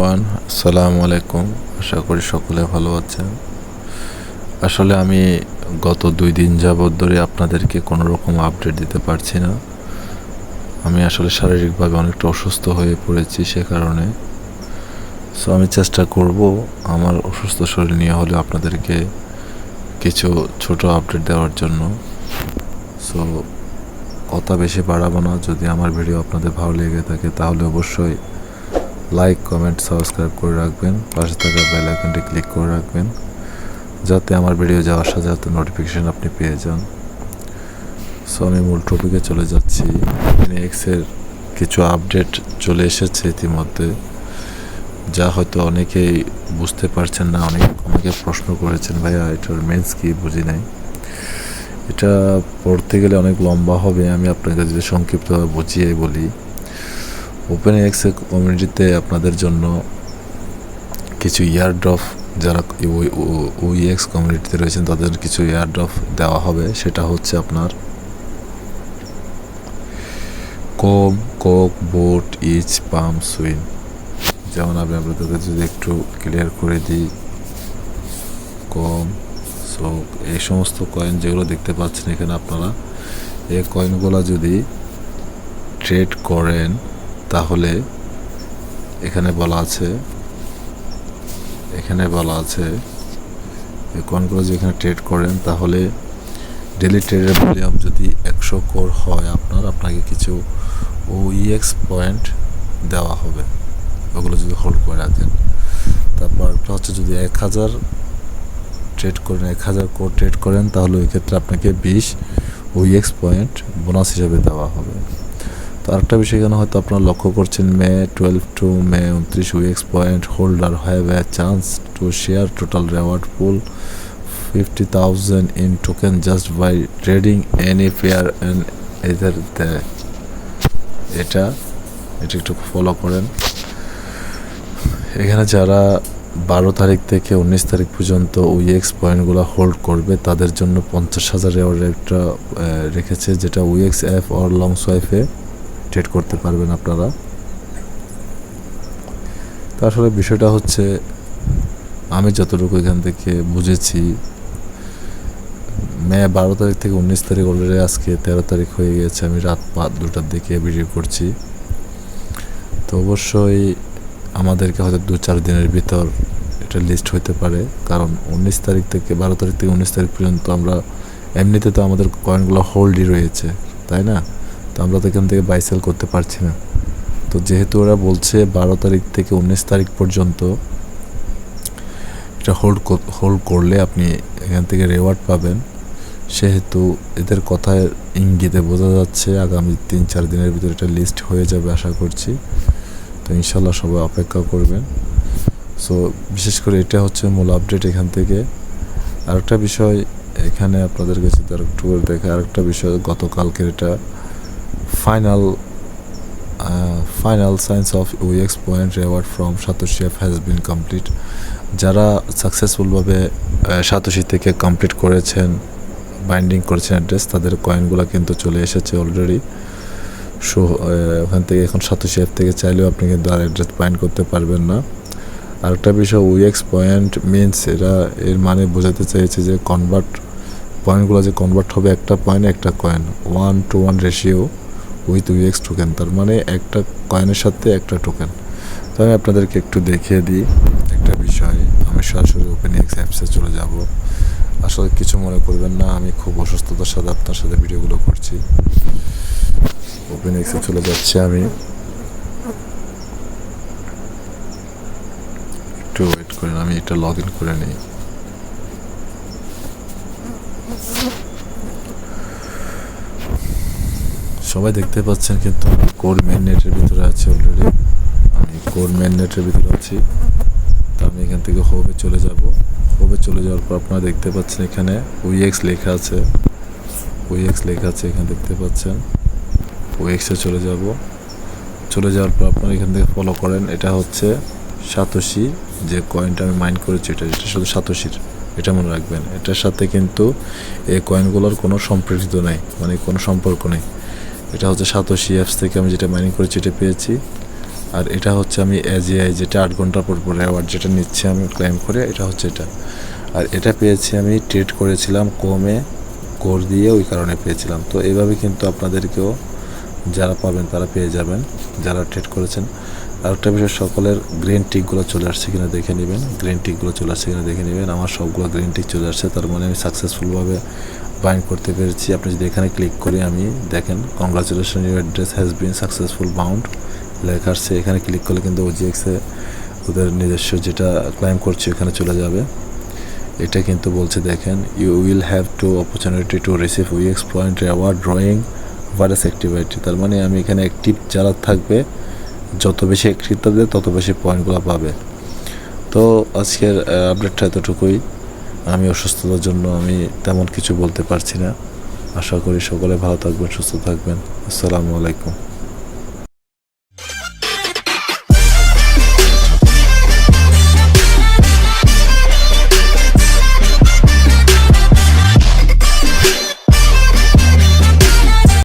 One আসসালামু আলাইকুম। আশা করি সকলে ভালো আছেন। আসলে আমি গত দুই দিন যাবৎ ধরে আপনাদেরকে কোনো রকম আপডেট দিতে পারছি না। আমি আসলে শারীরিকভাবে অনেকটা অসুস্থ হয়ে পড়েছি সে কারণে। সো আমি চেষ্টা করব আমার অসুস্থ শরীর নিয়ে হলে আপনাদেরকে কিছু ছোট আপডেট দেওয়ার জন্য। সো কথা বেশি বাড়াবো না। যদি আমার ভিডিও আপনাদের ভালো লেগে থাকে, তাহলে অবশ্যই লাইক কমেন্ট সাবস্ক্রাইব করে রাখবেন। পাশে থাকা বেল আইকনটি ক্লিক করে রাখবেন, যাতে আমার ভিডিও যাওয়ার সাথে সাথে নোটিফিকেশান আপনি পেয়ে যান। সো আমি মূল টপিকে চলে যাচ্ছি। এক্সের কিছু আপডেট চলে এসেছে ইতিমধ্যে, যা হয়তো অনেকেই বুঝতে পারছেন না, অনেক আমাকে প্রশ্ন করেছেন, ভাইয়া, এটার মেন্স কি? বুঝি নাই। এটা পড়তে গেলে অনেক লম্বা হবে, আমি আপনাকে যদি সংক্ষিপ্তভাবে বুঝিয়ে বলি। ওপেন এক্স কমিউনিটিতে আপনাদের জন্য কিছু ইয়ারড্রফ যারা ওইএক্স কমিউনিটিতে রয়েছেন, তাদের কিছু ইয়ারড্রফ দেওয়া হবে। সেটা হচ্ছে আপনার কোম কোক বোট ইচ পাম সুইন যেমন আমি আপনাদেরকে যদি একটু ক্লিয়ার করে দিই কম সোক এই সমস্ত কয়েন যেগুলো দেখতে পাচ্ছেন এখানে আপনারা, এই কয়েনগুলো যদি ট্রেড করেন তাহলে এখানে বলা আছে, এখানে বলা আছে কয়েনগুলো যদি এখানে ট্রেড করেন, তাহলে ডেলি ট্রেডের ভলিউম যদি একশো কোর হয় আপনার, আপনাকে কিছু ওইএক্স পয়েন্ট দেওয়া হবে। ওগুলো যদি হোল্ড করে রাখেন। তারপর হচ্ছে যদি এক হাজার ট্রেড করেন, এক হাজার কোর ট্রেড করেন, তাহলে ওই ক্ষেত্রে আপনাকে বিশ ওইএক্স পয়েন্ট বোনাস হিসাবে দেওয়া হবে। আরেকটা বিষয় এখানে হয়তো আপনারা লক্ষ্য করছেন, মে টুয়েলভ টু মে উনত্রিশ weeks point holder have a chance to share total reward pool fifty thousand in token just by trading any pair and এদের দেয় এটা এটা একটু ফলো করেন। এখানে যারা বারো তারিখ থেকে উনিশ তারিখ পর্যন্ত উইএক্স পয়েন্টগুলো হোল্ড করবে, তাদের জন্য পঞ্চাশ হাজার রেওয়ার্ড একটা রেখেছে, যেটা উইএক্স অ্যাপ অর লং সোয়াইফে ট্রেড করতে পারবেন আপনারা। তা আসলে বিষয়টা হচ্ছে, আমি যতটুকু এখান থেকে বুঝেছি, মে বারো তারিখ থেকে উনিশ তারিখ অলরেডি আজকে তেরো তারিখ হয়ে গেছে, আমি রাত পাঁচ, দুটার দিকে ভিডিও করছি। তো অবশ্যই আমাদেরকে হয়তো দু চার দিনের ভিতর এটা লিস্ট হইতে পারে, কারণ উনিশ তারিখ থেকে, বারো তারিখ থেকে উনিশ তারিখ পর্যন্ত আমরা, এমনিতে তো আমাদের কয়েনগুলো হোল্ডই রয়েছে, তাই না? তো আমরা তো এখান থেকে বাই সেল করতে পারছি না। তো যেহেতু ওরা বলছে বারো তারিখ থেকে উনিশ তারিখ পর্যন্ত এটা হোল্ড হোল্ড করলে আপনি এখান থেকে রেওয়ার্ড পাবেন। সেহেতু এদের কথায় ইঙ্গিতে বোঝা যাচ্ছে আগামী তিন চার দিনের ভিতরে এটা লিস্ট হয়ে যাবে আশা করছি। তো ইনশাল্লাহ সবাই অপেক্ষা করবেন। সো বিশেষ করে এটা হচ্ছে মূল আপডেট এখান থেকে। আরেকটা বিষয় এখানে আপনাদের কাছে তার একটু করে দেখে আরেকটা বিষয় গতকালকের এটা final final science of উইএক্স point reward from Satoshi F has been complete যারা সাকসেসফুলভাবে সাতোশি থেকে কমপ্লিট করেছেন বাইন্ডিং করেছেন অ্যাড্রেস তাদের কয়েনগুলো কিন্তু চলে এসেছে অলরেডি সো ওখান থেকে এখন সাতোশি অ্যাপ থেকে চাইলেও আপনি কিন্তু আর অ্যাড্রেস বাইন্ড করতে পারবেন না। আরেকটা বিষয় উইএক্স পয়েন্ট মিনস এরা, এর মানে বোঝাতে চাইছে যে কনভার্ট পয়েন্টগুলো যে কনভার্ট হবে একটা পয়েন্ট একটা coin one to one ratio with উইএক্স token তার মানে একটা কয়েনের সাথে একটা টোকেন তো আমি আপনাদেরকে একটু দেখিয়ে দিই একটা বিষয়। আমি সরাসরি ওপেন এক্স অ্যাপসে চলে যাব। আসলে কিছু মনে করবেন না, আমি খুব অসুস্থতার সাথে আপনার সাথে ভিডিওগুলো করছি। ওপেন এক্সে চলে যাচ্ছি আমি। একটু ওয়েট করেন, আমি এটা লগ ইন করে নিই। সবাই দেখতে পাচ্ছেন কিন্তু কোর মেন নেটের ভিতরে আছে অলরেডি আমি কোর মেন নেটের ভিতরে আছি। তো আমি এখান থেকে হোবে চলে যাব। হোবে চলে যাওয়ার পর আপনারা দেখতে পাচ্ছেন এখানে উইএক্স লেখা আছে। উইএক্স লেখা আছে, এখানে দেখতে পাচ্ছেন। ওএক্সে চলে যাব। চলে যাওয়ার পর আপনারা এখান থেকে ফলো করেন। এটা হচ্ছে সাতোশি। যে কয়েনটা আমি মাইন্ড করেছি, এটা এটা শুধু সাতোশির। এটা মনে রাখবেন। এটার সাথে কিন্তু এই কয়েনগুলোর কোনো সম্পর্কিত নেই। মানে কোনো সম্পর্ক নেই। এটা হচ্ছে সাতোশি অ্যাপস থেকে আমি যেটা মাইনিং করেছি, এটা পেয়েছি। আর এটা হচ্ছে আমি এজিআই যেটা আট ঘণ্টা পর পর অ্যাওয়ার্ড যেটা নিচ্ছে আমি ক্লেম করে, এটা হচ্ছে এটা। আর এটা পেয়েছি আমি ট্রেড করেছিলাম কমে কোর দিয়ে ওই কারণে পেয়েছিলাম। তো এইভাবে কিন্তু আপনাদেরকেও যারা পাবেন তারা পেয়ে যাবেন, যারা ট্রেড করেছেন। আর একটা বিষয়, সকলের গ্রিন টিকগুলো চলে আসছে কিনা দেখে নেবেন। গ্রিন টিকগুলো চলে আসছে কিনা দেখে নেবেন। আমার সবগুলো গ্রিন টিক চলে আসছে, তার মানে আমি সাকসেসফুলভাবে বাইন্ড করতে পেরেছি। আপনি যদি এখানে ক্লিক করি আমি দেখেন congratulation your address has been successful bound লেখা আসছে, এখানে ক্লিক করলে কিন্তু ওজিএক্সে ওদের নিজস্ব যেটা ক্লাইম করছে এখানে চলে যাবে। এটা কিন্তু বলছে, দেখেন you will have to opportunity to receive উইএক্স point award drawing virus activity তার মানে আমি এখানে অ্যাক্টিভ যারা থাকবে, যত বেশি অ্যাক্টিভ থাকবে, তত বেশি পয়েন্টগুলো পাবে। তো আজকের আপডেটটা এতটুকুই। আমি অসুস্থতার জন্য আমি তেমন কিছু বলতে পারছি না। আশা করি সকলে ভালো থাকবেন, সুস্থ থাকবেন। আসসালামু আলাইকুম।